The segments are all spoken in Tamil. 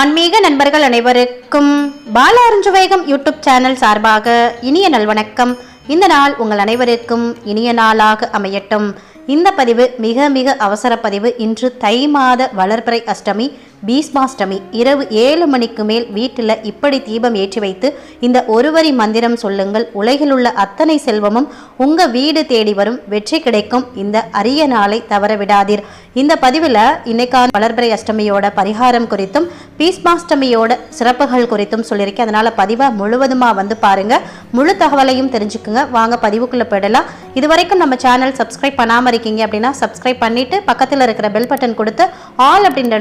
ஆன்மீக நண்பர்கள் அனைவருக்கும் பால அருஞ்சுவேகம் யூடியூப் சேனல் சார்பாக இனிய நல்வணக்கம் இந்த நாள் உங்கள் அனைவருக்கும் இனிய நாளாக அமையட்டும். இந்த பதிவு மிக மிக அவசர பதிவு. இன்று தை மாத வளர்பிறை அஷ்டமி. பீஸ்மாஷ்டமி இரவு ஏழு மணிக்கு மேல் வீட்டில் இப்படி தீபம் ஏற்றி வைத்து இந்த ஒருவரி மந்திரம் சொல்லுங்கள். உலகில் உள்ள அத்தனை செல்வமும் உங்க வீடு தேடி வரும். வெற்றி கிடைக்கும். இந்த அரிய நாளை தவற விடாதீர். இந்த பதிவில் இன்னைக்கான வளர்பிறை அஷ்டமியோட பரிகாரம் குறித்தும் பீஸ்மாஷ்டமியோட சிறப்புகள் குறித்தும் சொல்லியிருக்கேன். அதனால பதிவை முழுவதுமா வந்து பாருங்க. முழு தகவலையும் தெரிஞ்சுக்குங்க. வாங்க பதிவுக்குள்ள போயிடலாம். இது வரைக்கும் நம்ம சேனல் சப்ஸ்கிரைப் பண்ணாமல் இருக்கீங்க அப்படின்னா சப்ஸ்கிரைப் பண்ணிட்டு பக்கத்தில் இருக்கிற பெல் பட்டன் கொடுத்து ஆல் அப்படின்ற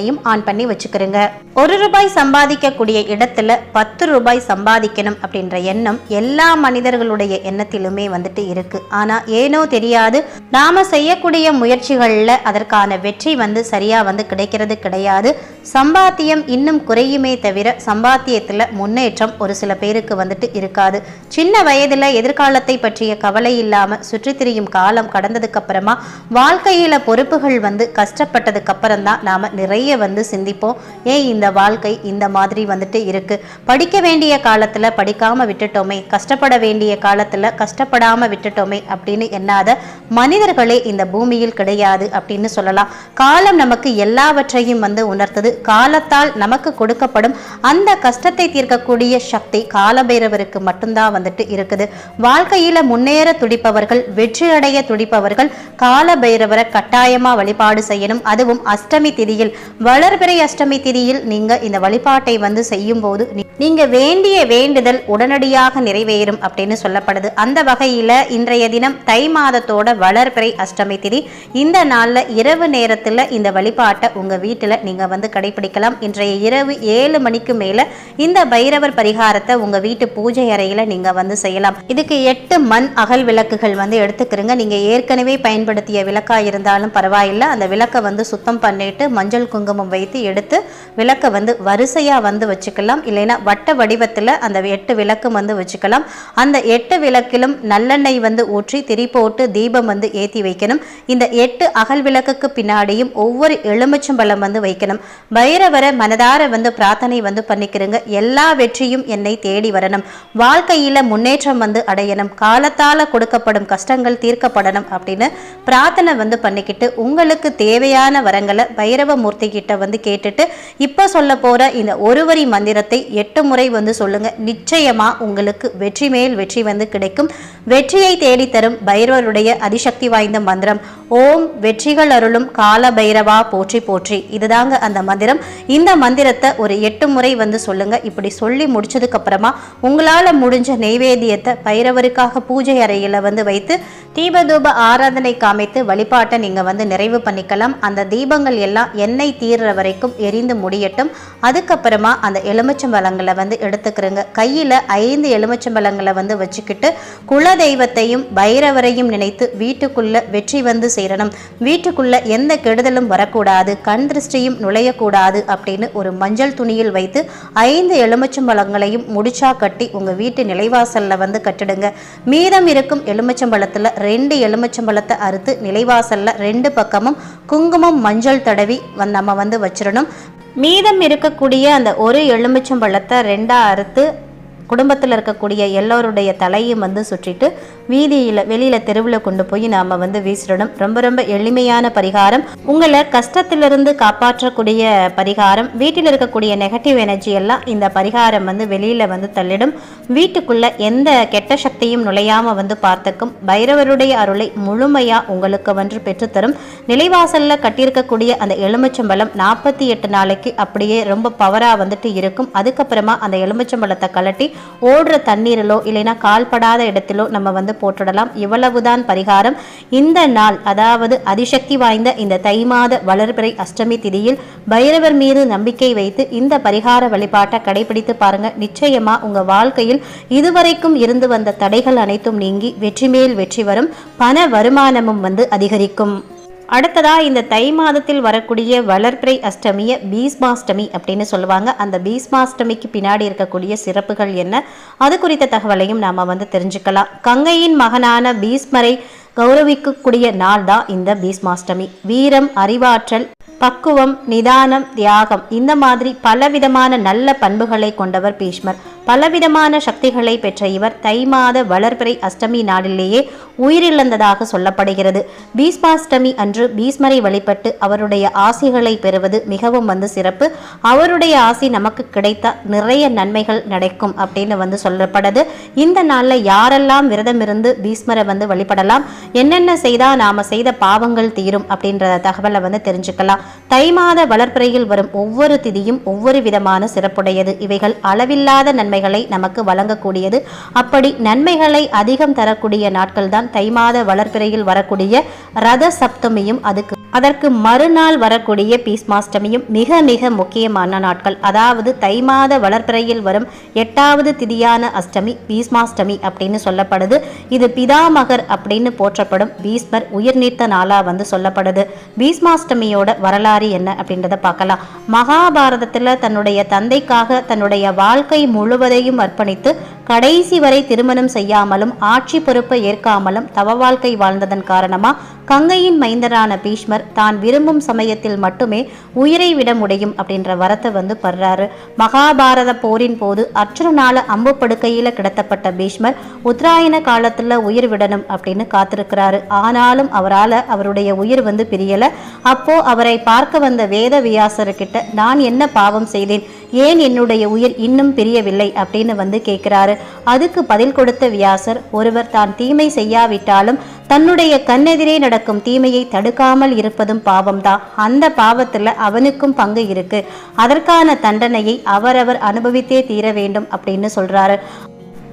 நோட்டிஃபிகேஷனையும் ஆன் பண்ணி வச்சுக்கிறோங்க. ஒரு ரூபாய் சம்பாதிக்கக்கூடிய இடத்துல பத்து ரூபாய் சம்பாதிக்கணும் அப்படின்ற எண்ணம் எல்லா மனிதர்களுடைய எண்ணத்திலுமே வந்துட்டு இருக்கு. ஆனா ஏனோ தெரியாது நாம செய்யக்கூடிய முயற்சிகள்ல அதற்கான வெற்றி வந்து சரியா வந்து கிடைக்கிறது கிடையாது. சம்பாத்தியம் இன்னும் குறையுமே தவிர சம்பாத்தியத்துல முன்னேற்றம் ஒரு சில பேருக்கு வந்துட்டு இருக்காது. சின்ன வயதுல எதிர்காலத்தை பற்றிய கவலை இல்லாம சுற்றி திரியும் காலம் கடந்ததுக்கு அப்புறமா வாழ்க்கையில பொறுப்புகள் வந்து கஷ்டப்பட்டதுக்கு அப்புறம் தான் நாம நிறைய நிறைய வந்து சிந்திப்போம். ஏன் இந்த வாழ்க்கை இந்த மாதிரி வந்துட்டு இருக்கு? படிக்க வேண்டிய காலத்துல படிக்காம விட்டுட்டோமே கஷ்டப்பட வேண்டிய காலத்துல கஷ்டப்படாம விட்டுட்டோமே அப்படின்னு எண்ணாத மனிதர்களே இந்த பூமியில் கிடையாது அப்படின்னு சொல்லலாம். காலம் நமக்கு எல்லாவற்றையும் வந்து உணர்த்தது. காலத்தால் நமக்கு கொடுக்கப்படும் அந்த கஷ்டத்தை தீர்க்கக்கூடிய சக்தி காலபைரவருக்கு மட்டும்தான் வந்துட்டு இருக்குது. வாழ்க்கையில முன்னேற துடிப்பவர்கள் வெற்றி அடைய துடிப்பவர்கள் காலபைரவரை கட்டாயமா வழிபாடு செய்யணும். அதுவும் அஷ்டமி திதியில் வளர்பிறை அஷ்டமி திதியில் நீங்க இந்த வழிபாட்டை வந்து செய்யும் போது நீங்க வேண்டிய வேண்டுதல் உடனடியாக நிறைவேறும் அப்படின்னு சொல்லப்படுது. அந்த வகையில இன்றைய தினம் தை மாதத்தோட வளர்பிறை அஷ்டமி திதி. இந்த நாள்ல இரவு நேரத்துல இந்த வழிபாட்டை உங்க வீட்டுல நீங்க வந்து கடைபிடிக்கலாம். இன்றைய இரவு ஏழு மணிக்கு மேல இந்த பைரவர் பரிகாரத்தை உங்க வீட்டு பூஜை அறையில நீங்க வந்து செய்யலாம். இதுக்கு எட்டு மண் அகல் விளக்குகள் வந்து எடுத்துக்கிறங்க. நீங்க ஏற்கனவே பயன்படுத்திய விளக்கா இருந்தாலும் பரவாயில்லை. அந்த விளக்கை வந்து சுத்தம் பண்ணிட்டு மஞ்சள் குங்குமம் குங்குமம் வைத்து எடுத்து விளக்கை வந்து வரிசையாக வந்து வச்சுக்கலாம். இல்லைன்னா வட்ட வடிவத்தில் அந்த எட்டு விளக்கும் வந்து வச்சுக்கலாம். அந்த எட்டு விளக்கிலும் நல்லெண்ணெய் வந்து ஊற்றி திரி போட்டு தீபம் வந்து ஏற்றி வைக்கணும். இந்த எட்டு அகல் விளக்குக்கு பின்னாடியும் ஒவ்வொரு எலுமிச்சம்பழம் வந்து வைக்கணும். பைரவரை மனதார வந்து பிரார்த்தனை வந்து பண்ணிக்கிறங்க. எல்லா வெற்றியும் என்னை தேடி வரணும். வாழ்க்கையில் முன்னேற்றம் வந்து அடையணும். காலத்தால் கொடுக்கப்படும் கஷ்டங்கள் தீர்க்கப்படணும் அப்படின்னு பிரார்த்தனை வந்து பண்ணிக்கிட்டு உங்களுக்கு தேவையான வரங்களை பைரவ மூர்த்திக்கு கிட்ட வந்து கேட்டுட்டு இப்போ சொல்ல போற இந்த ஒருவரி மந்திரத்தை எட்டு முறை வந்து சொல்லுங்க. நிச்சயமா உங்களுக்கு வெற்றி மேல் வெற்றி வந்து கிடைக்கும். வெற்றியை தேடித்தரும் பைரவருடைய அதிசக்தி வாய்ந்த மந்திரம். ஓம் வெற்றிகள் அருளும் கால பைரவா போற்றி போற்றி. இதுதாங்க அந்த மந்திரம். இந்த மந்திரத்தை ஒரு எட்டு முறை வந்து சொல்லுங்க. இப்படி சொல்லி முடிச்சதுக்கு அப்புறமா உங்களால முடிஞ்ச நெய்வேத்தியத்தை பைரவருக்காக பூஜை அறையில வந்து வைத்து தீபதூப ஆராதனை காமித்து வழிபாட்டை நீங்க வந்து நிறைவு பண்ணிக்கலாம். அந்த தீபங்கள் எல்லாம் எண்ணெய் தீர்ற வரைக்கும் எரிந்து முடியட்டும். அதுக்கப்புறமா அந்த எலுமிச்சம்பழங்களை வந்து எடுத்துக்கிறங்க. கையில ஐந்து எலுமிச்சம்பழங்களை வந்து வச்சுக்கிட்டு குல தெய்வத்தையும் பைரவரையும் நினைத்து வீட்டுக்குள்ள வெற்றி வந்து சேரணும் வீட்டுக்குள்ள எந்த கெடுதலும் வரக்கூடாது. கண் திருஷ்டியும் நுழையக்கூடாது அப்படின்னு ஒரு மஞ்சள் துணியில் வைத்து ஐந்து எலுமிச்சம்பழங்களையும் முடிச்சா கட்டி உங்க வீட்டு நிலைவாசல்ல வந்து கட்டிடுங்க. மீதம் இருக்கும் எலுமிச்சம்பழத்துல ரெண்டு எலுமிச்சம்பழத்தை அறுத்து நிலைவாசல்ல ரெண்டு பக்கமும் குங்குமம் மஞ்சள் தடவி நம்ம வந்து வச்சிடணும். மீதம் இருக்கக்கூடிய அந்த ஒரு எலுமிச்சம்பழத்தை ரெண்டா அறுத்து குடும்பத்தில் இருக்கக்கூடிய எல்லோருடைய தலையும் வந்து சுற்றிட்டு வீதியில் வெளியில் தெருவில் கொண்டு போய் நாம் வந்து வீசிடணும். ரொம்ப ரொம்ப எளிமையான பரிகாரம். உங்களை கஷ்டத்திலிருந்து காப்பாற்றக்கூடிய பரிகாரம். வீட்டில் இருக்கக்கூடிய நெகட்டிவ் எனர்ஜி எல்லாம் இந்த பரிகாரம் வந்து வெளியில் வந்து தள்ளிடும். வீட்டுக்குள்ளே எந்த கெட்ட சக்தியும் நுழையாமல் வந்து பார்த்துக்கும். பைரவருடைய அருளை முழுமையாக உங்களுக்கு வந்து பெற்றுத்தரும். நிலைவாசலில் கட்டியிருக்கக்கூடிய அந்த எலுமிச்சம்பழம் நாற்பத்தி எட்டு நாளைக்கு அப்படியே ரொம்ப பவராக வந்துட்டு இருக்கும். அதுக்கப்புறமா அந்த எலுமிச்சம்பழத்தை கலட்டி ஓடுற தண்ணீரிலோ இல்லைன்னா கால்படாத இடத்திலோ நம்ம வந்து போட்டுடலாம். இவ்வளவுதான் பரிகாரம். இந்த நாள் அதாவது அதிசக்தி வாய்ந்த இந்த தை மாத வளர்பிறை அஷ்டமி திதியில் பைரவர் மீது நம்பிக்கை வைத்து இந்த பரிகார வழிபாட்டை கடைபிடித்து பாருங்க. நிச்சயமா உங்க வாழ்க்கையில் இதுவரைக்கும் இருந்து வந்த தடைகள் அனைத்தும் நீங்கி வெற்றி மேல் வெற்றி வரும். பண வருமானமும் வந்து அதிகரிக்கும். அடுத்ததா இந்த தை மாதத்தில் வரக்கூடிய வளர்ப்பிறை அஷ்டமியை பீஸ்மாஷ்டமி அப்படின்னு சொல்லுவாங்க. அந்த பீஸ்மாஷ்டமிக்கு பின்னாடி இருக்கக்கூடிய சிறப்புகள் என்ன? அது குறித்த தகவலையும் நாம வந்து தெரிஞ்சுக்கலாம். கங்கையின் மகனான பீஸ்மரை கௌரவிக்கக்கூடிய நாள் தான் இந்த பீஸ்மாஷ்டமி வீரம் அறிவாற்றல் பக்குவம் நிதானம் தியாகம் இந்த மாதிரி பலவிதமான நல்ல பண்புகளை கொண்டவர் பீஷ்மர். பலவிதமான சக்திகளை பெற்ற இவர் தை மாத வளர்பிறை அஷ்டமி நாளிலேயே உயிரிழந்ததாக சொல்லப்படுகிறது. பீஸ்மாஷ்டமி அன்று பீஸ்மரை வழிபட்டு அவருடைய ஆசிகளை பெறுவது மிகவும் வந்து சிறப்பு. அவருடைய ஆசி நமக்கு கிடைத்த நிறைய நன்மைகள் நடக்கும் அப்படின்னு வந்து சொல்லப்படுது. இந்த நாளில் யாரெல்லாம் விரதம் இருந்து பீஸ்மரை வந்து வழிபடலாம் என்னென்ன செய்தால் நாம செய்த பாவங்கள் தீரும் அப்படின்ற தகவலை வந்து தெரிஞ்சுக்கலாம். தை மாத வளர்ப்பிறையில் வரும் ஒவ்வொரு திதியும் ஒவ்வொரு விதமான சிறப்புடையது. இவைகள் அளவில்லாத நன்மை நன்மைகளை நமக்கு வழங்கக்கூடியது. அப்படி நன்மைகளை அதிகம் தரக்கூடிய நாட்கள் தான் தை மாத வளர்ப்பிறையில் வரக்கூடிய ரத சப்தமியும் அதுக்கு அதற்கு மறுநாள் வரக்கூடிய பீஸ்மாஷ்டமியும் மிக மிக முக்கியமான நாட்கள். அதாவது தை மாத வளர்ப்பிறையில் வரும் எட்டாவது திதியான அஷ்டமி பீஸ்மாஷ்டமி அப்படின்னு சொல்லப்படுது. இது பிதாமகர் அப்படின்னு போற்றப்படும். பீஸ்மர் உயிர் நீத்த நாளா வந்து சொல்லப்படுது. பீஸ்மாஷ்டமியோட வரலாறு என்ன அப்படின்றத பார்க்கலாம். மகாபாரதத்தில் தன்னுடைய தந்தைக்காக தன்னுடைய வாழ்க்கை முழுவதையும் அர்ப்பணித்து கடைசி வரை திருமணம் செய்யாமலும் ஆட்சி பொறுப்பை ஏற்காமலும் தவ வாழ்க்கை வாழ்ந்ததன் காரணமா கங்கையின் மைந்தரான பீஷ்மர் தான் விரும்பும் சமயத்தில் மட்டுமே உயிரை விட முடியும் அப்படின்ற வரத்தை வந்து படுறாரு. மகாபாரத போரின் போது அர்ஜுனனால அம்பு படுக்கையில கிடத்தப்பட்ட பீஷ்மர் உத்தராயண காலத்துல உயிர் விடணும் அப்படின்னு காத்திருக்கிறாரு. ஆனாலும் அவரால் அவருடைய உயிர் வந்து பிரியல. அப்போ அவரை பார்க்க வந்த வேத வியாசர்கிட்ட நான் என்ன பாவம் செய்தேன்? ஏன் என்னுடைய உயிர் இன்னும் பிரியவில்லை? அப்படின்னு வந்து கேட்கிறாரு. அதுக்கு பதில் கொடுத்த வியாசர் ஒருவர் தான் தீமை செய்யாவிட்டாலும் தன்னுடைய கண்ணெதிரே நடக்கும் தீமையை தடுக்காமல் இருப்பதும் பாவம்தான் அந்த பாவத்துல அவனுக்கும் பங்கு இருக்கு. அதற்கான தண்டனையை அவரவர் அனுபவித்தே தீர வேண்டும் அப்படின்னு சொல்றாரு.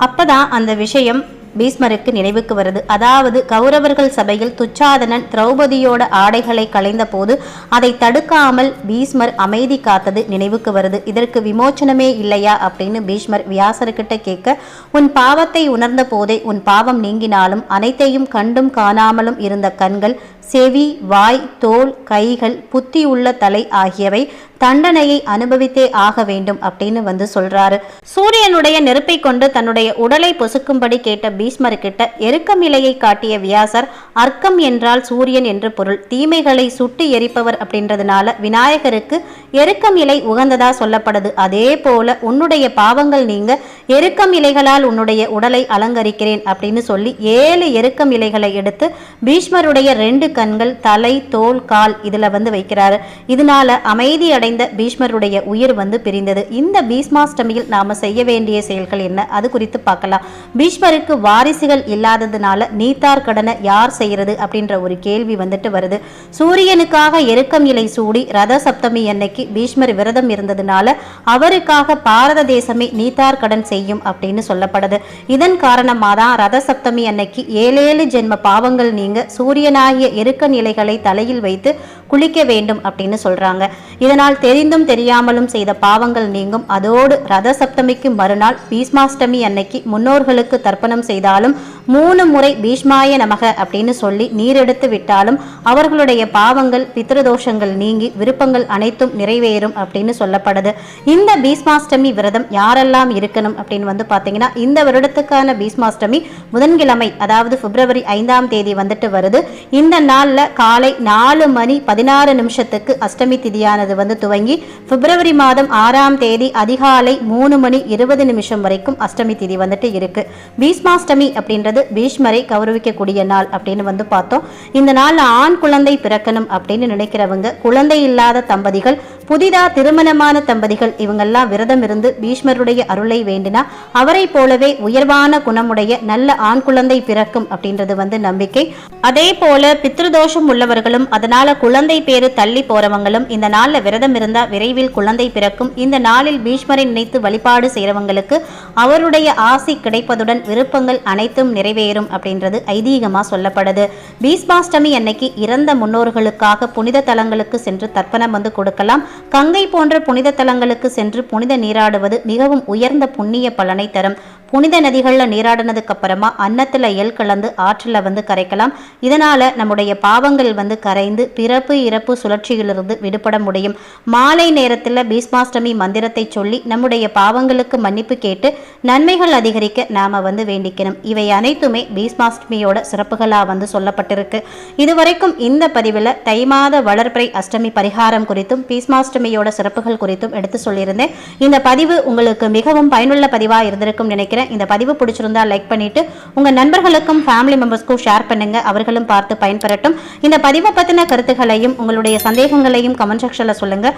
அப்பதான் அந்த விஷயம் பீஸ்மருக்கு நினைவுக்கு வருது. அதாவது கௌரவர்கள் சபையில் துச்சாதனன் திரௌபதியோட ஆடைகளை களைந்த போது அதை தடுக்காமல் பீஸ்மர் அமைதி காத்தது நினைவுக்கு வருது. இதற்கு விமோச்சனமே இல்லையா அப்படின்னு பீஷ்மர் வியாசர்கிட்ட கேட்க உன் பாவத்தை உணர்ந்த போதே உன் பாவம் நீங்கினாலும் அனைத்தையும் கண்டும் காணாமலும் இருந்த கண்கள் செவி வாய் தோல் கைகள் புத்தி உள்ள தலை ஆகியவை தண்டனையை அனுபவித்தே ஆக வேண்டும் அப்படின்னு வந்து சொல்றாரு. சூரியனுடைய நெருப்பை கொண்டு தன்னுடைய உடலை பொசுக்கும்படி கேட்ட பீஷ்மர்கிட்ட எருக்கமிலையை எருக்கம் காட்டிய வியாசர் அர்க்கம் என்றால் சூரியன் என்று பொருள். தீமைகளை சுட்டு எரிப்பவர் அப்படின்றதுனால விநாயகருக்கு எருக்கம் இலை உகந்ததா சொல்லப்படுது. அதே போல உன்னுடைய பாவங்கள் நீங்க எருக்கம் இலைகளால் உன்னுடைய உடலை அலங்கரிக்கிறேன் அப்படின்னு சொல்லி ஏழு எருக்கம் இலைகளை எடுத்து பீஷ்மருடைய ரெண்டு கண்கள் தலை தோல் கால் இதுல வந்து வைக்கிறாரு. இதனால அமைதி அடைந்த பீஷ்மருடைய உயிர் வந்து பிரிந்தது. இந்த பீஷ்மாஷ்டமியில் நாம செய்ய வேண்டிய செயல்கள் என்ன? அது குறித்து பார்க்கலாம். பீஷ்மருக்கு வாரிசுகள் இல்லாததுனால நீத்தார் கடனை யார் செய்யறது அப்படின்ற ஒரு கேள்வி வந்துட்டு வருது. சூரியனுக்காக எருக்கம் இலை சூடி ரத சப்தமி அன்னைக்கு பீஷ்மர் விரதம் இருந்ததுனால அவருக்காக பாரத தேசமே நீத்தார் கடன் செய்யும் அப்படின்னு சொல்லப்படுது. இதன் காரணமாக தான் ரத சப்தமி அன்னைக்கு ஏழேழு ஜென்ம பாவங்கள் நீங்க சூரியனாகிய எருக்க நிலைகளை தலையில் வைத்து குளிக்க வேண்டும் அப்படின்னு சொல்றாங்க. இதனால் தெரிந்தும் தெரியாமலும் செய்த பாவங்கள் நீங்கும். அதோடு ரத சப்தமிக்கு மறுநாள் பீஸ்மாஷ்டமி அன்னைக்கு முன்னோர்களுக்கு தர்ப்பணம் செய்தாலும் மூணு முறை பீஷ்மாய நமக அப்படின்னு சொல்லி நீரெடுத்து விட்டாலும் அவர்களுடைய பாவங்கள் பித்ருதோஷங்கள் நீங்கி விருப்பங்கள் அனைத்தும் நிறைவேறும் அப்படின்னு சொல்லப்படுது. இந்த பீஷ்மாஷ்டமி விரதம் யாரெல்லாம் இருக்கணும் அப்படின்னு வந்து பார்த்தீங்கன்னா இந்த வருடத்துக்கான பீஷ்மாஷ்டமி புதன்கிழமை அதாவது பிப்ரவரி ஐந்தாம் தேதி வந்துட்டு வருது. இந்த நாளில் காலை நாலு மணி பதினாறு நிமிஷத்துக்கு அஷ்டமி திதியானது வந்து துவங்கி பிப்ரவரி மாதம் ஆறாம் தேதி அதிகாலை மூணு மணி இருபது நிமிஷம் வரைக்கும் அஷ்டமி திதி வந்துட்டு இருக்கு. பீஷ்மாஷ்டமி அப்படின்றது அதாவது பீஷ்மரை கௌரவிக்கக்கூடிய நாள் அப்படின்னு வந்து பார்த்தோம். இந்த நாளில் ஆண் குழந்தை பிறக்கணும் அப்படின்னு நினைக்கிறவங்க குழந்தை இல்லாத தம்பதிகள் புதிதா திருமணமான தம்பதிகள் இவங்கெல்லாம் விரதம் இருந்து பீஷ்மருடைய அருளை வேண்டினா அவரை போலவே உயர்வான குணமுடைய நல்ல ஆண் குழந்தை பிறக்கும் அப்படின்றது வந்து நம்பிக்கை. அதே போல பித்ருதோஷம் உள்ளவர்களும் அதனால குழந்தை பேரு தள்ளி போறவங்களும் இந்த நாள்ல விரதம் இருந்தா விரைவில் குழந்தை பிறக்கும். இந்த நாளில் பீஷ்மரை நினைத்து வழிபாடு செய்றவங்களுக்கு அவருடைய ஆசி கிடைப்பதுடன் விருப்பங்கள் அனைத்தும் நிறைவேறும் அப்படின்றது ஐதீகமா சொல்லப்படுது. பீஷ்மாஷ்டமி அன்னைக்கு இறந்த முன்னோர்களுக்காக புனித தலங்களுக்கு சென்று தர்ப்பணம் வந்து கொடுக்கலாம். கங்கை போன்ற புனித தலங்களுக்கு சென்று புனித நீராடுவது மிகவும் உயர்ந்த புண்ணிய பலனை தரும். புனித நதிகளில் நீராடினதுக்கு அப்புறமா அன்னத்தில் எல் கலந்து ஆற்றில் வந்து கரைக்கலாம். இதனால் நம்முடைய பாவங்கள் வந்து கரைந்து பிறப்பு இறப்பு சுழற்சியிலிருந்து விடுபட முடியும். மாலை நேரத்தில் பீஸ்மாஷ்டமி மந்திரத்தை சொல்லி நம்முடைய பாவங்களுக்கு மன்னிப்பு கேட்டு நன்மைகள் அதிகரிக்க நாம் வந்து வேண்டிக்கணும். இவை அனைத்துமே பீஸ்மாஷ்டமியோட சிறப்புகளாக வந்து சொல்லப்பட்டிருக்கு. இதுவரைக்கும் இந்த பதிவில் தை மாத வளர்பிறை அஷ்டமி பரிகாரம் குறித்தும் பீஸ்மாஷ்டமியோட சிறப்புகள் குறித்தும் எடுத்து சொல்லியிருந்தேன். இந்த பதிவு உங்களுக்கு மிகவும் பயனுள்ள பதிவாக இருந்திருக்கும் நினைக்கிறேன். இந்த பதிவு பிடிச்சிருந்தா லைக் பண்ணிட்டு உங்க நண்பர்களுக்கும் ஃபேமிலி மெம்பர்ஸ்க்கும் ஷேர் பண்ணுங்க. அவர்களும் பார்த்து பயன்பெறட்டும். இந்த பதிவை பத்தின கருத்துக்களையும் உங்களுடைய சந்தேகங்களையும் கமெண்ட் செக்ஷன்ல சொல்லுங்க.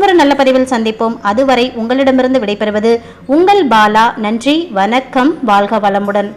ஒரு நல்ல பதிவில் சந்திப்போம். அதுவரை உங்களிடமிருந்து விடைபெறுவது உங்கள் பாலா. நன்றி வணக்கம். வாழ்க வளமுடன்.